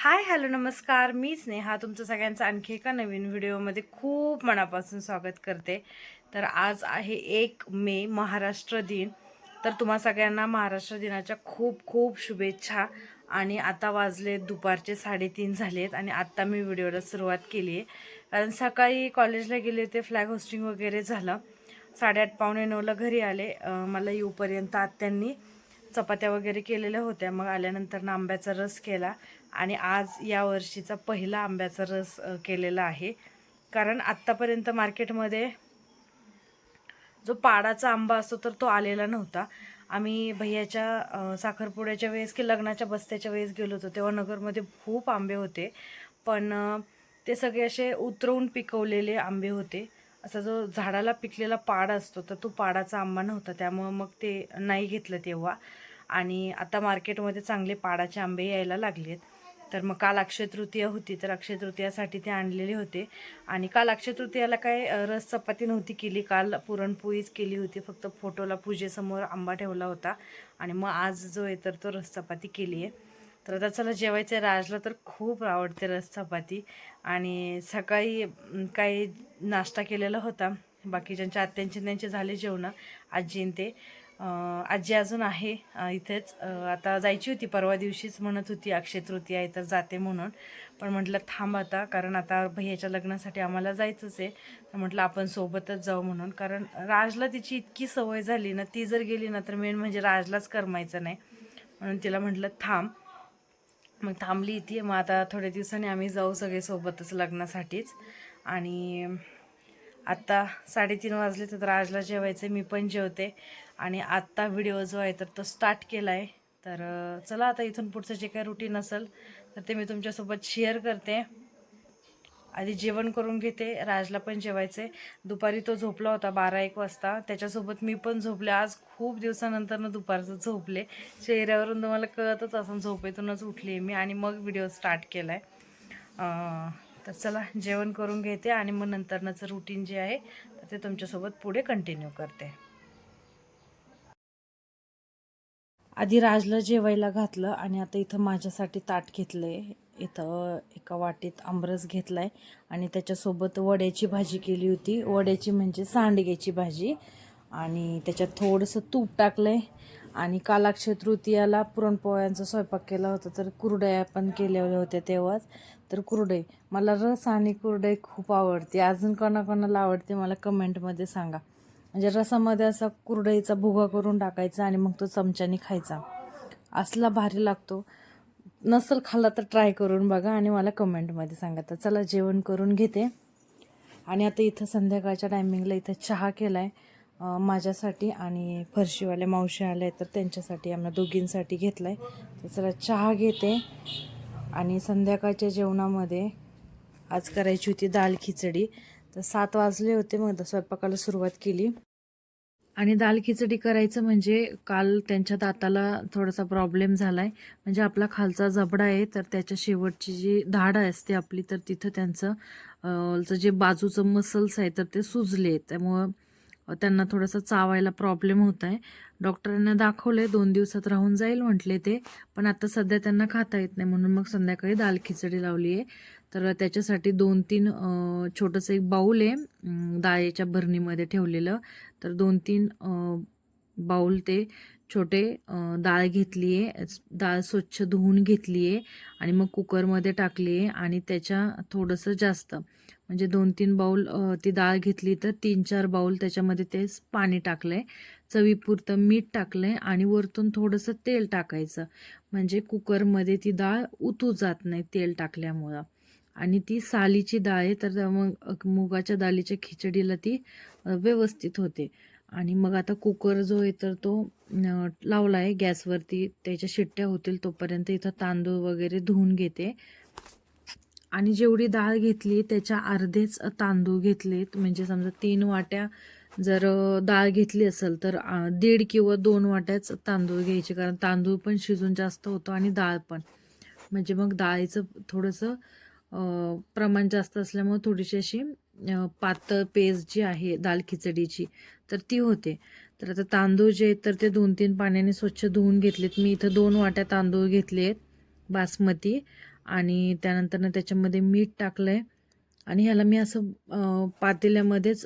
Hi hello नमस्कार. मी स्नेहा तुमचं सगळ्यांचं आणखी एका नवीन व्हिडिओमध्ये खूप मनापासून स्वागत करते. तर आज आहे एक मे महाराष्ट्र दिन. तर तुम्हा सगळ्यांना महाराष्ट्र दिनाच्या खूप खूप शुभेच्छा. आणि आता वाजले दुपारचे साडेतीन झाले आहेत आणि आत्ता मी व्हिडिओला सुरुवात केली आहे. कारण सकाळी कॉलेजला गेले होते फ्लॅग होस्टिंग वगैरे झालं. साडेआठ पावणे नऊला घरी आले. मला येऊपर्यंत आत्यांनी चपात्या वगैरे केलेल्या होत्या. मग आल्यानंतर आंब्याचा रस केला आणि आज या वर्षीचा पहिला आंब्याचा रस केलेला आहे. कारण आत्तापर्यंत मार्केटमध्ये जो पाडाचा आंबा असतो तर तो आलेला नव्हता. आम्ही भैयाच्या साखरपुड्याच्या वेळेस की लग्नाच्या बस्त्याच्या वेळेस गेलो होतो तेव्हा नगरमध्ये खूप आंबे होते. पण ते सगळे असे उतरवून पिकवलेले आंबे होते. असा जो झाडाला पिकलेला पाड असतो तर तो पाडाचा आंबा नव्हता. त्यामुळं मग ते नाही घेतलं तेव्हा. आणि आता मार्केटमध्ये चांगले पाडाचे आंबे यायला लागलेत. तर मग काल अक्षय तृतीया होती तर अक्षय तृतीयासाठी ते आणलेले होते. आणि काल अक्षय तृतीयाला काय रस चपाती नव्हती केली. काल पुरणपोळीच केली होती. फक्त फोटोला पूजेसमोर आंबा ठेवला होता. आणि मग आज जो आहे तर तो रस चपाती केली आहे तर आता चला जेवायचं आहे. राजला तर खूप आवडते रस चपाती. आणि सकाळी काही नाश्ता केलेला होता. बाकीच्यांच्या आत्यांचे त्यांचे झाले जेवणं. आजीन ते. आजी अजून आहे इथेच. आता जायची होती परवा दिवशीच म्हणत होती अक्षय तृतीया आहे तर जाते म्हणून. पण म्हटलं थांब आता कारण आता भैयाच्या लग्नासाठी आम्हाला जायचंच आहे. तर म्हटलं आपण सोबतच जाऊ म्हणून. कारण राजला तिची इतकी सवय झाली ना ती जर गेली ना तर मेन म्हणजे राजलाच करमायचं नाही. म्हणून तिला म्हटलं थांब. मग थांबली इथे. मग आता थोड्या दिवसांनी आम्ही जाऊ सगळे सोबतच लग्नासाठीच. आणि आत्ता साडेतीन वाजले तर राजला जेवायचं मी पण जेवते. आणि आत्ता व्हिडिओ जो आहे तर तो स्टार्ट केला आहे तर चला आता इथून पुढचं जे काही रुटीन असेल तर ते मी तुमच्यासोबत शेअर करते. आधी जेवण करून घेते राजला पण जेवायचे दुपारी तो झोपला होता बारा एक वाजता. त्याच्यासोबत मी पण झोपले. आज खूप दिवसानंतरनं दुपारचं झोपले. चेहऱ्यावरून तुम्हाला कळतच असं झोपेतूनच उठली आहे मी आणि मग व्हिडिओ स्टार्ट केला आहे तर चला जेवण करून घेते आणि मग नंतरनंचं रुटीन जे आहे ते तुमच्यासोबत पुढे कंटिन्यू करते. आधी राजला जेवायला घातलं आणि आता इथं माझ्यासाठी ताट घेतलं आहे इथं एका वाटीत आमरस घेतला आहे आणि त्याच्यासोबत वड्याची भाजी केली होती. वड्याची म्हणजे सांडग्याची भाजी. आणि त्याच्यात थोडंसं तूप टाकलं आहे आणि कालाक्षतृतीयाला तृतीयाला पुरणपोळ्यांचा स्वयंपाक केला होता तर कुरडया पण केलेल्या होत्या तेव्हाच. तर कुरडई मला रस आणि कुरडई खूप आवडते. अजून कोणाकोणाला आवडते मला कमेंटमध्ये सांगा. म्हणजे रसामध्ये असा कुरडईचा भुगा करून टाकायचा आणि मग तो चमच्याने खायचा. असला भारी लागतो. नसल खाल्ला तर ट्राय करून बघा आणि मला कमेंटमध्ये सांगा. तर चला जेवण करून घेते. आणि आता इथं संध्याकाळच्या टायमिंगला इथं चहा केला आहे माझ्यासाठी आणि फरशीवाले मावशी आले तर त्यांच्यासाठी आम्हाला दोघींसाठी घेतला आहे तर चला चहा घेते. आणि संध्याकाळच्या जेवणामध्ये आज करायची होती दाल खिचडी. तर सात वाजले होते मग स्वयंपाकाला सुरुवात केली. आणि दाल खिचडी करायचं म्हणजे काल त्यांच्या दाताला थोडासा प्रॉब्लेम झाला आहे म्हणजे आपला खालचा जबडा आहे तर त्याच्या शेवटची जी धाड असते आपली तर तिथं त्यांचं जे बाजूचं मसल्स आहे तर ते सुजले त्यामुळं त्यांना थोडासा चावायला प्रॉब्लेम होत आहे डॉक्टरांना दाखवले दोन दिवसात राहून जाईल म्हटले ते पण आता सध्या त्यांना खाता येत नाही म्हणून मग संध्याकाळी दाल खिचडी लावली आहे. तर त्याच्यासाठी दोन तीन छोटंसं एक बाऊल आहे दाळेच्या डाळीच्या भरणीमध्ये ठेवलेलं. तर दोन तीन बाऊल ते छोटे डाळ घेतली आहे. डाळ स्वच्छ धुवून घेतली आहे आणि मग कुकरमध्ये टाकली आहे आणि त्याच्या थोडंसं जास्त म्हणजे दोन तीन बाऊल ती डाळ घेतली तर तीन चार बाऊल त्याच्यामध्ये ते पाणी टाकलं आहे चवीपुरतं मीठ टाकलं आहे आणि वरतून थोडंसं तेल टाकायचं. म्हणजे कुकरमध्ये ती डाळ उतू जात नाही तेल टाकल्यामुळं. आणि ती सालीची डाळ आहे तर मग मुगाच्या डाळीच्या खिचडीला ती व्यवस्थित होते. आणि मग आता कुकर जो आहे तर तो लावला आहे गॅसवरती. त्याच्या शिट्ट्या होतील तोपर्यंत इथं तांदूळ वगैरे धुवून घेते. आणि जेवढी डाळ घेतली त्याच्या अर्धेच तांदूळ घेतलेत. म्हणजे समजा तीन वाट्या जर डाळ घेतली असेल तर दीड किंवा दोन वाट्याच तांदूळ घ्यायचे. कारण तांदूळ पण शिजून जास्त होतो आणि डाळ पण. म्हणजे मग डाळीचं थोडंसं प्रमाण जास्त असल्यामुळे थोडीशी अशी पातळ पेस्ट जी आहे दाल खिचडीची तर ती होते. तर आता तांदूळ जे आहेत तर ते दोन तीन पाण्याने स्वच्छ धुवून घेतलेत. मी इथं दोन वाट्या तांदूळ घेतले आहेत बासमती. आणि त्यानंतर त्याच्यामध्ये मीठ टाकलं आहे आणि ह्याला मी असं पातेल्यामध्येच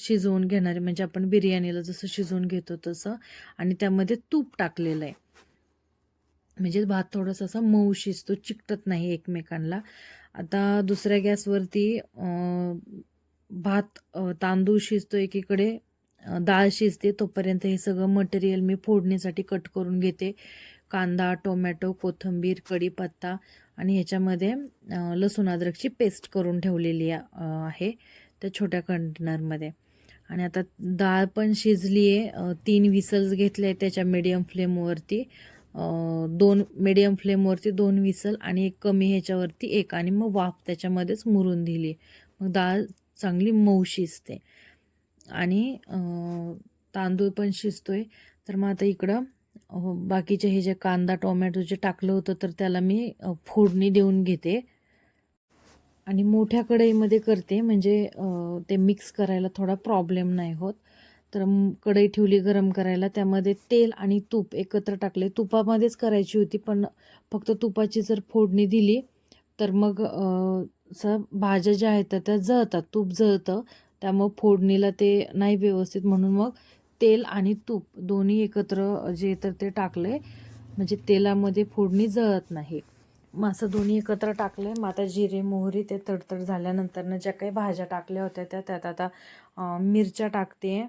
शिजवून घेणार आहे. म्हणजे आपण बिर्याणीला जसं शिजवून घेतो तसं. आणि त्यामध्ये तूप टाकलेलं आहे. म्हणजे भात थोडासा असा मऊ शिजतो चिकटत नाही एकमेकांना. आता दुसऱ्या गॅसवरती भात तांदूळ शिजतो एकीकडे डाळ शिजते. तोपर्यंत हे सगळं मटेरियल मी फोडणीसाठी कट करून घेते. कांदा टोमॅटो कोथिंबीर कढीपत्ता आणि ह्याच्यामध्ये लसूण अद्रकची पेस्ट करून ठेवलेली आहे त्या छोट्या कंटेनरमध्ये. आणि आता डाळ पण शिजली आहे तीन विसल्स घेतले त्याच्या मीडियम फ्लेमवरती दोन मीडियम फ्लेमवरती दोन विसल आणि एक कमी ह्याच्यावरती एक. आणि मग वाफ त्याच्यामध्येच मुरून दिली. मग डाळ चांगली मऊ शिजते. आणि तांदूळ पण शिजतोय. तर मग आता इकडं हो बाकीचे हे जे कांदा टोमॅटो जे टाकलं होतं तर त्याला मी फोडणी देऊन घेते. आणि मोठ्या कढईमध्ये करते म्हणजे ते मिक्स करायला थोडा प्रॉब्लेम नाही होत. तर कढई ठेवली गरम करायला त्यामध्ये तेल आणि तूप एकत्र टाकले. तुपामध्येच करायची होती पण फक्त तुपाची जर फोडणी दिली तर मग असं भाज्या ज्या आहेत त्या जळतात तूप जळतं. त्यामुळं फोडणीला ते नाही व्यवस्थित म्हणून मग तेल आणि तूप दोन्ही एकत्र जे तर ते टाकले म्हणजे तेलामध्ये फोडणी जळत नाही. मग असं दोन्ही एकत्र टाकले मग आता जिरे मोहरी ते तडतड झाल्यानंतरनं ज्या काही भाज्या टाकल्या होत्या त्या त्यात आता मिरच्या टाकते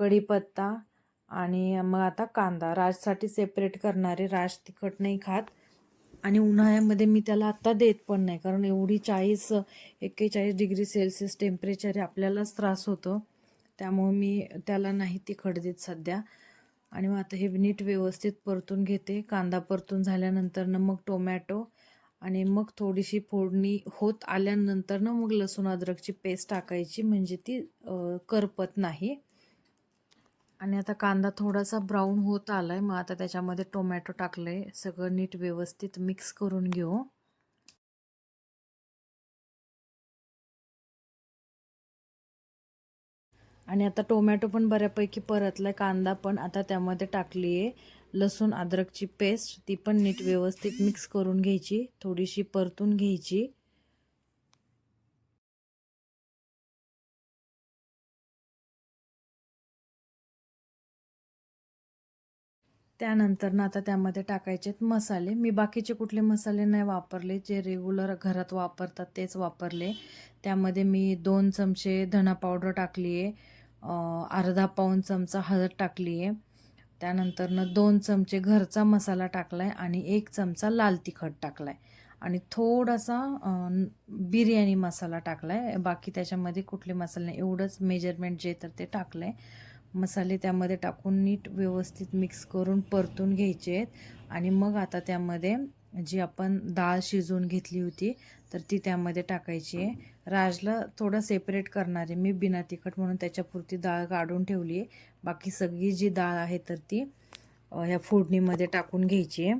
कढीपत्ता आणि मग आता कांदा. राजसाठी सेपरेट करणारे. राज तिखट नाही खात. आणि उन्हाळ्यामध्ये मी त्याला आत्ता देत पण नाही. कारण एवढी चाळीस एक्केचाळीस डिग्री सेल्सिअस टेम्परेचर आपल्यालाच त्रास होतो. त्यामुळे मी त्याला नाही तिखट देत सध्या. आणि मग आता हे नीट व्यवस्थित परतून घेते. कांदा परतून झाल्यानंतर ना मग टोमॅटो आणि मग थोडीशी फोडणी होत आल्यानंतर ना मग लसूण अद्रकची पेस्ट टाकायची. म्हणजे ती करपत नाही. आणि आता कांदा थोडासा ब्राऊन होत आला आहे मग आता त्याच्यामध्ये टोमॅटो टाकलं आहे सगळं नीट व्यवस्थित मिक्स करून घेऊ. आणि आता टोमॅटो पण बऱ्यापैकी परतलाय. कांदा पण आता त्यामध्ये टाकली आहे लसूण अद्रकची पेस्ट ती पण नीट व्यवस्थित मिक्स करून घ्यायची. थोडीशी परतून घ्यायची. त्यानंतर ना आता त्यामध्ये टाकायचे मसाले. मी बाकीचे कुठले मसाले नाही वापरले. जे रेग्युलर घरात वापरतात तेच वापरले. त्यामध्ये मी दोन चमचे धना पावडर टाकली आहे अर्धा पाऊण चमचा हळद टाकली आहे त्यानंतरनं दोन चमचे घरचा मसाला टाकला आहे आणि एक चमचा लाल तिखट टाकला आहे आणि थोडासा बिर्याणी मसाला टाकला आहे बाकी त्याच्यामध्ये कुठले मसाले नाही एवढंच मेजरमेंट जे तर ते टाकलं आहे मसाले त्यामध्ये टाकून नीट व्यवस्थित मिक्स करून परतून घ्यायचे आहेत. आणि मग आता त्यामध्ये जी आपण डाळ शिजवून घेतली होती तर ती त्यामध्ये टाकायची आहे. राजला थोडं सेपरेट करणार आहे. मी बिना तिखट म्हणून त्याच्यापुरती डाळ काढून ठेवली आहे. बाकी सगळी जी डाळ आहे तर ती ह्या फोडणीमध्ये टाकून घ्यायची आहे.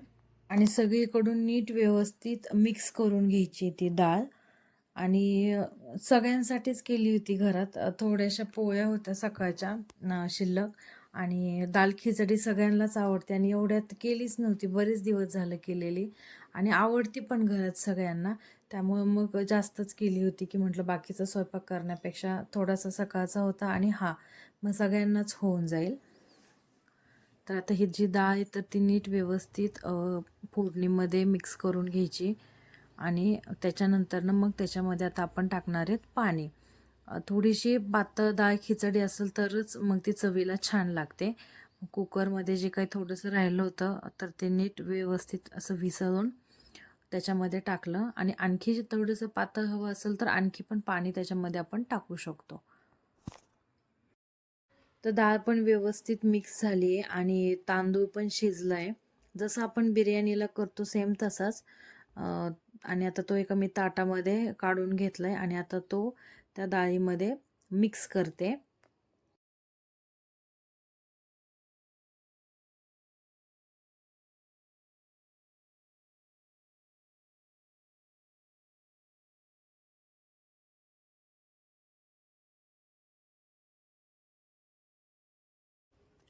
आणि सगळीकडून नीट व्यवस्थित मिक्स करून घ्यायची ती डाळ. आणि सगळ्यांसाठीच केली होती घरात. थोड्याशा पोळ्या होत्या सकाळच्या शिल्लक. आणि दाल खिचडी सगळ्यांनाच आवडते. आणि एवढ्यात केलीच नव्हती. बरेच दिवस झालं केलेली. आणि आवडती पण घरात सगळ्यांना. त्यामुळे मग जास्तच केली होती की म्हटलं बाकीचा स्वयंपाक करण्यापेक्षा थोडासा सकाळचा होता आणि हा मग सगळ्यांनाच होऊन जाईल. तर आता ही जी डाळ आहे तर ती नीट व्यवस्थित फोडणीमध्ये मिक्स करून घ्यायची आणि त्याच्यानंतरनं मग त्याच्यामध्ये आता आपण टाकणार आहेत पाणी. थोडीशी पातळ डाळ खिचडी असेल तरच मग ती चवीला छान लागते. कुकरमध्ये जे काही थोडंसं राहिलं होतं तर ते नीट व्यवस्थित असं विसळून त्याच्यामध्ये टाकलं आणि आणखी जे थोडंसं पातळ हवं असेल तर आणखी पण पाणी त्याच्यामध्ये आपण टाकू शकतो. तर डाळ पण व्यवस्थित मिक्स झाली आहे आणि तांदूळ पण शिजला आहे जसं आपण बिर्याणीला करतो सेम तसाच. आणि आता तो एका मी ताटामध्ये काढून घेतला आहे आणि आता तो त्या डाळीमध्ये मिक्स करते.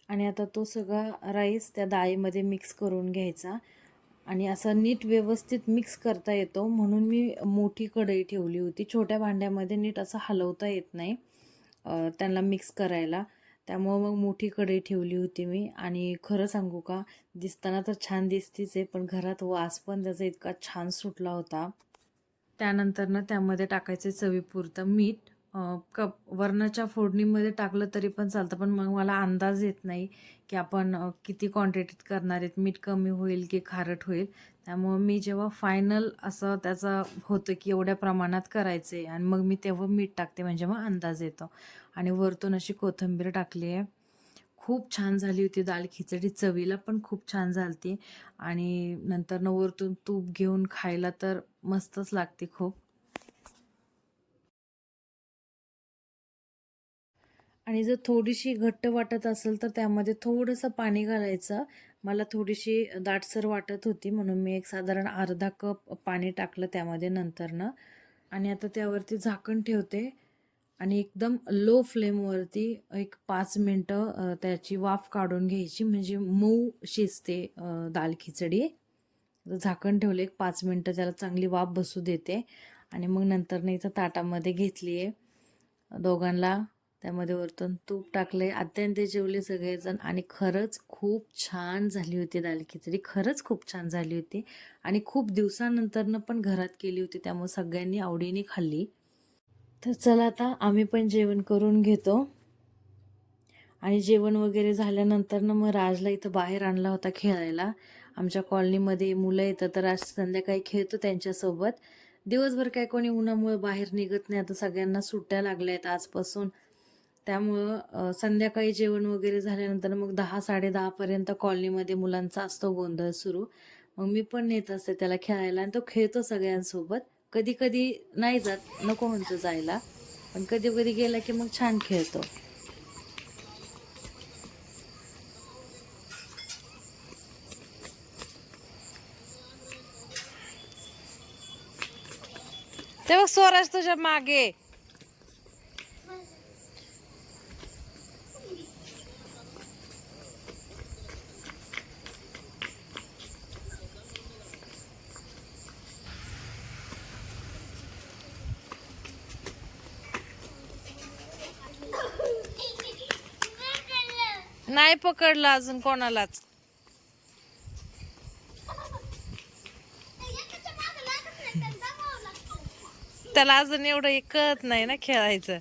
आणि आता तो सगळा राईस त्या डाळीमध्ये मिक्स करून घ्यायचा. आणि असा नीट व्यवस्थित मिक्स करता येतो. म्हणून मी मोठी कढई ठेवली होती. छोट्या भांड्यामध्ये नीट असं हलवता येत नाही त्यांना मिक्स करायला. त्यामुळं मग मोठी कढई ठेवली होती मी. आणि खरं सांगू का दिसताना तर छान दिसतीच आहे पण घरात वास पण त्याचा इतका छान सुटला होता. त्यानंतर ना त्यामध्ये टाकायचे चवीपुरतं मीठ कप वरणाच्या फोडणीमध्ये टाकलं तरी पण चालतं पण मग मला अंदाज येत नाही की आपण किती क्वांटिटीत करणार आहेत मीठ कमी होईल की खारट होईल. त्यामुळं मी जेव्हा फायनल असं त्याचं होतं की एवढ्या प्रमाणात करायचं आहे आणि मग मी तेव्हा मीठ टाकते म्हणजे मग अंदाज येतो. आणि वरतून अशी कोथिंबीर टाकली आहे. खूप छान झाली होती दाल खिचडी चवीला पण खूप छान झालती. आणि नंतर न वरतून तूप घेऊन खायला तर मस्तच लागते खूप. आणि जर थोडीशी घट्ट वाटत असेल तर त्यामध्ये थोडंसं पाणी घालायचं. मला थोडीशी दाटसर वाटत होती म्हणून मी एक साधारण अर्धा कप पाणी टाकलं त्यामध्ये नंतरनं. आणि आता त्यावरती झाकण ठेवते. आणि एकदम लो फ्लेमवरती एक पाच मिनटं त्याची वाफ काढून घ्यायची. म्हणजे मऊ शिजते दाल खिचडी. झाकण ठेवले एक पाच मिनटं त्याला चांगली वाफ बसू देते. आणि मग नंतरनं इथं ताटामध्ये घेतली आहे दोघांना त्यामध्ये वरतून तूप टाकले अत्यंत जेवले सगळेजण आणि खरंच खूप छान झाली होती दाल खिचडी. खरंच खूप छान झाली होती. आणि खूप दिवसानंतरनं पण घरात केली होती त्यामुळे सगळ्यांनी आवडीने खाल्ली. तर चला आता आम्ही पण जेवण करून घेतो. आणि जेवण वगैरे झाल्यानंतर ना मग राजला इथं बाहेर आणला होता खेळायला. आमच्या कॉलनीमध्ये मुलं येतं तर आज संध्याकाळी खेळतो त्यांच्यासोबत. दिवसभर काय कोणी उन्हामुळे बाहेर निघत नाही. आता सगळ्यांना सुट्ट्या लागल्या आहेत आजपासून. त्यामुळं संध्याकाळी जेवण वगैरे झाल्यानंतर मग दहा साडेदहापर्यंत कॉलनीमध्ये मुलांचा असतो गोंधळ सुरू. मग मी पण नेत असते त्याला खेळायला आणि तो खेळतो सगळ्यांसोबत. कधी कधी नाही जात नको म्हणतो जायला. पण कधी कधी गेला की मग छान खेळतो. तेव्हा स्वराज तुझ्या मागे. नाही पकडलं अजून कोणालाच. त्याला अजून एवढं हे कळत नाही ना खेळायचं.